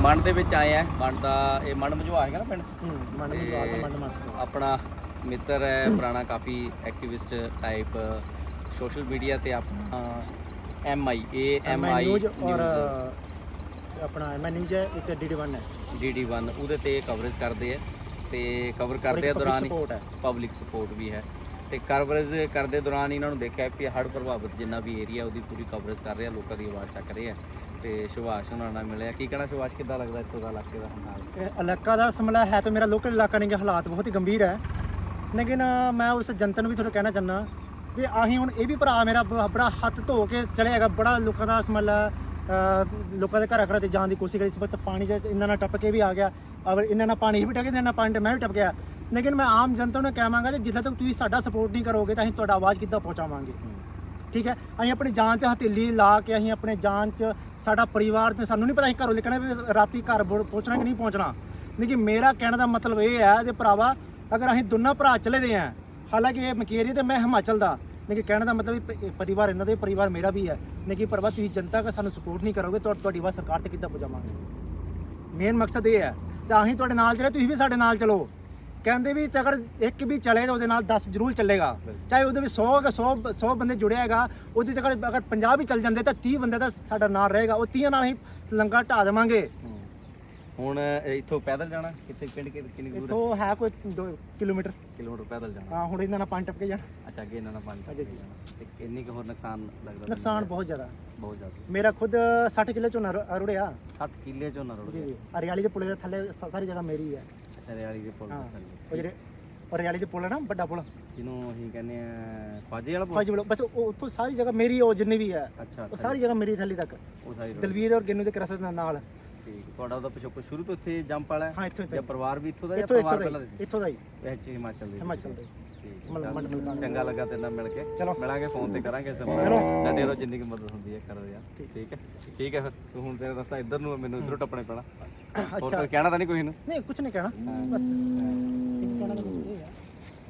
ਮੰਡ ਦੇ ਵਿੱਚ ਆਏ ਆ। ਮੰਡ ਦਾ ਇਹ ਮੰਡ ਮਝਵਾ ਹੈਗਾ ਨਾ ਪਿੰਡ? ਹੂੰ ਮੰਨ ਤੇ ਜਵਾਬ ਮੰਨ ਮਾਸ ਆਪਣਾ ਮਿੱਤਰ ਹੈ ਪੁਰਾਣਾ ਕਾਫੀ ਐਕਟਿਵਿਸਟ ਟਾਈਪ ਸੋਸ਼ਲ ਮੀਡੀਆ ਤੇ ਆਪਣਾ M I A M I news ਔਰ ਆਪਣਾ ਐਮ ਨਿਊਜ਼ ਹੈ ਇੱਕ ਡੀਡੀ1 ਹੈ। ਡੀਡੀ1 ਉਹਦੇ ਤੇ ਕਵਰੇਜ ਕਰਦੇ ਆ। ਤੇ ਕਵਰ ਕਰਦੇ ਆ ਦੌਰਾਨ ਪਬਲਿਕ ਸਪੋਰਟ ਵੀ ਹੈ। ਤੇ ਕਵਰੇਜ ਕਰਦੇ ਦੌਰਾਨ ਇਹਨਾਂ ਨੂੰ ਦੇਖਿਆ ਕਿ ਹੜ੍ਹ ਪ੍ਰਭਾਵਿਤ ਜਿੰਨਾ ਵੀ ਏਰੀਆ ਉਹਦੀ ਪੂਰੀ ਕਵਰੇਜ ਕਰ ਰਹੇ ਆ ਲੋਕਾਂ ਦੀ ਆਵਾਜ਼ ਚੱਕ ਰਹੇ ਆ। ਤੇ ਸੁਭਾਸ਼ ਉਹਨਾਂ ਨਾਲ ਮਿਲਿਆ। ਕੀ ਕਹਿਣਾ ਸੁਭਾਸ਼, ਕਿੱਦਾਂ ਲੱਗਦਾ ਇੱਥੋਂ ਦਾ ਇਲਾਕੇ ਦਾ ਹਾਲ ਇਲਾਕਾ ਦਾ ਸਮਲਾ ਹੈ ਤਾਂ ਮੇਰਾ ਲੋਕਲ ਇਲਾਕਾ ਨਹੀਂ ਗਾ ਹਾਲਾਤ ਬਹੁਤ ਹੀ ਗੰਭੀਰ ਹੈ। ਲੇਕਿਨ ਮੈਂ ਉਸ ਜਨਤਾ ਨੂੰ ਵੀ ਤੁਹਾਨੂੰ ਕਹਿਣਾ ਚਾਹੁੰਦਾ ਕਿ ਆਹੀਂ ਹੁਣ ਇਹ ਵੀ ਭਰਾ ਮੇਰਾ ਬ- ਬੜਾ ਹੱਥ ਧੋ ਕੇ ਚਲੇ ਹੈਗਾ। ਬੜਾ ਲੋਕਾਂ ਦਾ ਸਮਲਾ ਲੋਕਾਂ ਦੇ ਘਰਾਂ ਘਰਾਂ ਤੇ ਜਾਣ ਦੀ ਕੋਸ਼ਿਸ਼ ਕਰੀ। ਇਸ ਵਕਤ ਪਾਣੀ ਦੇ ਇੰਨਾ ਨਾ ਟੱਪ ਕੇ ਵੀ ਆ ਗਿਆ। ਅਗਰ ਇੰਨਾ ਨਾ ਪਾਣੀ ਵੀ ਟੱਪ ਗਿਆ ਪਾਣੀ ਤੇ ਮੈਂ ਵੀ ਟੱਪ ਗਿਆ। ਲੇਕਿਨ ਮੈਂ ਆਮ ਜਨਤਾ ਨੂੰ ਕਹਾਂਗਾ ਕਿ ਜਿੱਥੇ ਤੱਕ ਤੁਸੀਂ ਸਾਡਾ ਸਪੋਰਟ ਨਹੀਂ ਕਰੋਗੇ ਤਾਂ ਅਸੀਂ ਤੁਹਾਡਾ ਆਵਾਜ਼ ਕਿੱਦਾਂ ਪਹੁੰਚਾਵਾਂਗੇ? ਠੀਕ ਹੈ? ਅਸੀਂ ਆਪਣੀ ਜਾਨ ਤੇ ਹਥੇਲੀ ਲਾ ਕੇ ਅਸੀਂ ਆਪਣੇ ਜਾਨ ਚ ਸਾਡਾ ਪਰਿਵਾਰ ਤੇ ਸਾਨੂੰ ਨਹੀਂ ਪਤਾ ਅਸੀਂ ਘਰੋਂ ਲਿਖਣਾ ਵੀ ਰਾਤੀ ਘਰ ਪਹੁੰਚਣਾ ਕਿ ਨਹੀਂ ਪਹੁੰਚਣਾ। ਲੇਕਿਨ ਮੇਰਾ ਕਹਿਣ ਦਾ ਮਤਲਬ ਇਹ ਹੈ ਕਿ ਭਰਾਵਾ ਅਗਰ ਅਸੀਂ ਦੋਨਾਂ ਭਰਾ ਚਲੇ ਦੇ ਆ ਹਾਲਾਂਕਿ ਇਹ ਮਕੇਰੀ ਤੇ ਮੈਂ ਹਿਮਾਚਲ ਦਾ ਲੇਕਿਨ ਕਹਿਣ ਦਾ ਮਤਲਬ ਵੀ ਪਰਿਵਾਰ ਇਹਨਾਂ ਦੇ ਪਰਿਵਾਰ ਮੇਰਾ ਵੀ ਹੈ। ਲੇਕਿਨ ਭਰਾਵਾ ਤੁਸੀਂ ਜਨਤਾ ਦਾ ਸਾਨੂੰ ਸਪੋਰਟ ਨਹੀਂ ਕਰੋਗੇ ਤੁਹਾ- ਤੁਹਾਡੀ ਆਵਾਜ਼ ਸਰਕਾਰ ਤੇ ਕਿੱਦਾਂ ਪਹੁੰਚਾਵਾਂਗੇ? ਮੇਨ ਮਕਸਦ ਇਹ ਹੈ। ਤਾਂ ਅਸੀਂ ਤੁਹਾਡੇ ਨਾਲ ਚਲੇ ਤੁਸੀਂ ਵੀ ਸਾਡੇ ਨਾਲ ਚਲੋ। ਕਹਿੰਦੇ ਵੀ ਅਗਰ ਇੱਕ ਵੀ ਚਲੇ ਤਾਂ ਉਹਦੇ ਨਾਲ 10 ਜ਼ਰੂਰ ਚੱਲੇਗਾ। ਚਾਹੇ ਉਹਦੇ ਵਿੱਚ 100 100 100 ਬੰਦੇ ਜੁੜਿਆ ਹੈਗਾ ਉਹਦੇ ਚ ਅਗਰ ਅਗਰ 50 ਵੀ ਚੱਲ ਜਾਂਦੇ ਤਾਂ 30 ਬੰਦੇ ਦਾ ਸਾਡਾ ਨਾਲ ਰਹੇਗਾ ਉਹ 30 ਨਾਲ ਅਸੀਂ ਲੰਗਾ ਢਾ ਦੇਵਾਂਗੇ। ਹੁਣ ਇੱਥੋਂ ਪੈਦਲ ਜਾਣਾ ਕਿੱਥੇ ਪਿੰਡ ਕਿੰਨੀ ਦੂਰ ਹੈ? ਇਥੋਂ ਹੈ ਕੋਈ 2 ਕਿਲੋਮੀਟਰ। ਕਿਲੋਮੀਟਰ ਪੈਦਲ ਜਾਣਾ। ਹਾਂ ਹੁਣ ਇਹਨਾਂ ਨਾਲ ਪੰਜ ਟੱਪ ਕੇ ਜਾਣਾ। ਅੱਛਾ ਅੱਗੇ ਇਹਨਾਂ ਨਾਲ ਅੱਗੇ ਟੱਪ ਕੇ ਜਾਣਾ। ਤੇ ਕਿੰਨੀ ਕੁ ਹੋਰ ਨੁਕਸਾਨ ਲੱਗਦਾ ਨੁਕਸਾਨ ਬਹੁਤ ਜ਼ਿਆਦਾ। ਬਹੁਤ ਜ਼ਿਆਦਾ। ਮੇਰਾ ਖੁਦ 60 ਕਿਲੋ ਝੋਨਾ ਰੁੜਿਆ। 7 ਕਿੱਲੇ ਚੋਂ ਨਾ ਰੁੜ ਗਿਆ ਹਰਿਆਲੀ ਦੇ ਪੁਲ ਦੇ ਥੱਲੇ ਸਾਰੀ ਜਗ੍ਹਾ ਮੇਰੀ ਹੈ। ਰਿਆਲੀ ਦੇ ਪੁਲ ਹਾਂ। ਦੇ ਥੱਲੇ। ਉਹ ਜਿਹੜੇ ਉਹ ਦੇ ਪੁਲ ਹੈ ਨਾ ਵੱਡਾ ਪੁਲ। ਜਿਹਨੂੰ ਅਸੀਂ ਕਹਿੰਦੇ ਆ ਖਵਾਜੇ ਵਾਲਾ ਪੁਲ? ਫੌਜੀ ਪੁਲ। ਬਸ ਉਹ ਉੱਥੋਂ ਸਾਰੀ ਜਗ੍ਹਾ ਮੇਰੀ ਉਹ ਜਿੰਨੀ ਵੀ ਹੈ ਅੱਛਾ ਉਹ ਸਾਰੀ ਜਗ੍ਹਾ ਮੇਰੀ ਥੱਲੇ ਤੱਕ। ਉਹ ਸਾਰੀ road। ਦਲਵੀਰ ਔਰ ਗਿੰਨੂ ਦੇ ਕਰਸ ਦੇ ਨਾਲ। ਠੀਕ ਤੁਹਾਡਾ ਉਹਦਾ ਪਿਛੋਕੜ ਸ਼ੁਰੂ ਤੋਂ ਇੱਥੇ ਜੰਪ ਵਾਲਾ ਹੈ? ਹਾਂ ਇੱਥੋਂ ਜਾਂ ਇੱਥੋਂ ਪਰਿਵਾਰ ਵੀ ਇੱਥੋਂ ਦਾ ਜਾਂ ਇੱਥੋਂ ਪਰਿਵਾਰ ਪਹਿਲਾਂ ਦਾ? ਦੇ ਹੀ, ਇੱਥੋਂ ਦਾ ਹੀ। ਇਹ ਚ ਹਿਮਾਚਲ ਦੇ ਹਿਮਾਚਲ ਦੇ। ਚੰਗਾ ਲੱਗਾ ਤੇਰੇ ਨਾਲ ਮਿਲ ਕੇ। ਚਲੋ। ਮਿਲਾਂਗੇ ਫੋਨ ਤੇ ਕਰਾਂਗੇ ਸਮਾਂ ਜਿੰਨੀ ਕੁ ਮਦਦ ਹੁੰਦੀ ਹੈ ਕਰੋ ਯਾਰ। ਠੀਕ। ਹੈ? ਠੀਕ ਹੈ ਫਿਰ। ਤੂੰ ਹੁਣ ਤੇਰਾ ਰਸਤਾ ਇੱਧਰ ਨੂੰ ਮੈਨੂੰ ਇੱਧਰੋਂ ਟੱਪਣੇ ਪੈਣਾ। ਹੋਰ ਕਹਿਣਾ ਤਾਂ ਨਹੀਂ ਕੋਈ ਨੂੰ ਨਹੀਂ ਕੁਝ ਨਹੀਂ ਕਹਿਣਾ। ਬਸ। ਇੱਕ ਕਹਿਣਾ ਤਾਂ ਇਹ ਹੈ